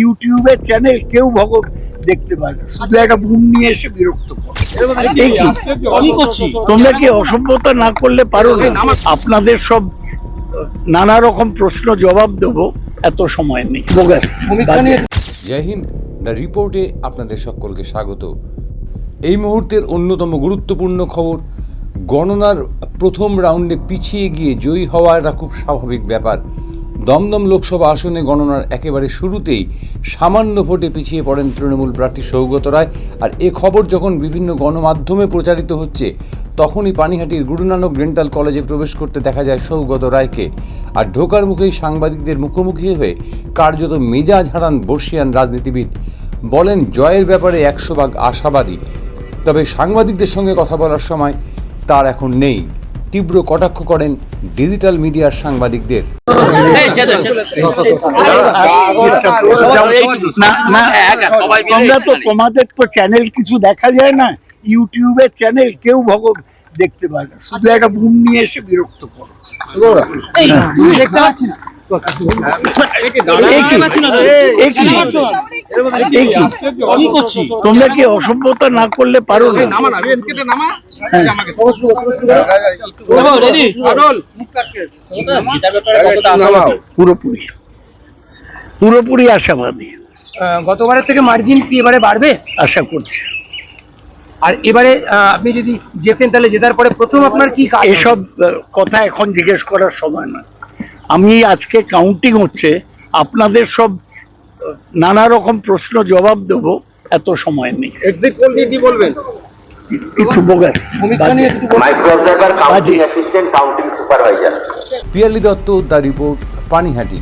ইউটিউবের চ্যানেল কেউ ভগব দেখতে পারে শুধু একটা বুম নিয়ে এসে বিরক্ত করে। করছি। তোমরা কি অসভ্যতা না করলে পারো না? আপনাদের সব নানা রকম প্রশ্ন জবাব দেবো এত সময় নেই। বোগাস জয় হিন্দ দ্য রিপোর্টে আপনাদের সকলকে স্বাগত। এই মুহূর্তের অন্যতম গুরুত্বপূর্ণ খবর গণনার প্রথম রাউন্ডে পিছিয়ে গিয়ে জয়ী হওয়াটা খুব স্বাভাবিক ব্যাপার। দমদম লোকসভা আসনে গণনার একেবারে শুরুতেই সামান্য ভোটে পিছিয়ে পড়েন তৃণমূল প্রার্থী সৌগত রায়। আর এ খবর যখন বিভিন্ন গণমাধ্যমে প্রচারিত হচ্ছে, তখনই পানিহাটির গুরুনানক ডেন্টাল কলেজে প্রবেশ করতে দেখা যায় সৌগত রায়কে। আর ঢোকার মুখেই সাংবাদিকদের মুখোমুখি হয়ে কার্যত মেজাজ হারান বর্ষিয়ান রাজনীতিবিদ। বলেন, জয়ের ব্যাপারে একশো ভাগ আশাবাদী। তবে সাংবাদিকদের সঙ্গে কথা বলার সময় তার এখন নেই। তীব্র কটাক্ষ করেন ডিজিটাল মিডিয়ার সাংবাদিকদের। না না তোমরা তো তোমাদের তো চ্যানেল কিছু দেখা যায় না ইউটিউবের চ্যানেল কেউ ভগব দেখতে পারে না। শুধু একটা বুম নিয়ে এসে বিরক্ত করো। দেখতে পাচ্ছি না? তোমরা কি অসভ্যতা না করলে পারো না। পুরোপুরি। পুরোপুরি আশাবাদী। গতবারের থেকে মার্জিন কি এবারে বাড়বে? আশা করছি। আর এবারে আপনি যদি যেতেন তাহলে জেতার পরে প্রথম আপনার কি কাজ? এসব কথা এখন জিজ্ঞেস করার সময় না আমি আজকে কাউন্টিং হচ্ছে আপনাদের সব নানা রকম প্রশ্ন জবাব দেব এত সময় নেই। এক্সিট পোল নিয়ে কি বলবেন? একটু bogus Piyali Dutta the report Panihati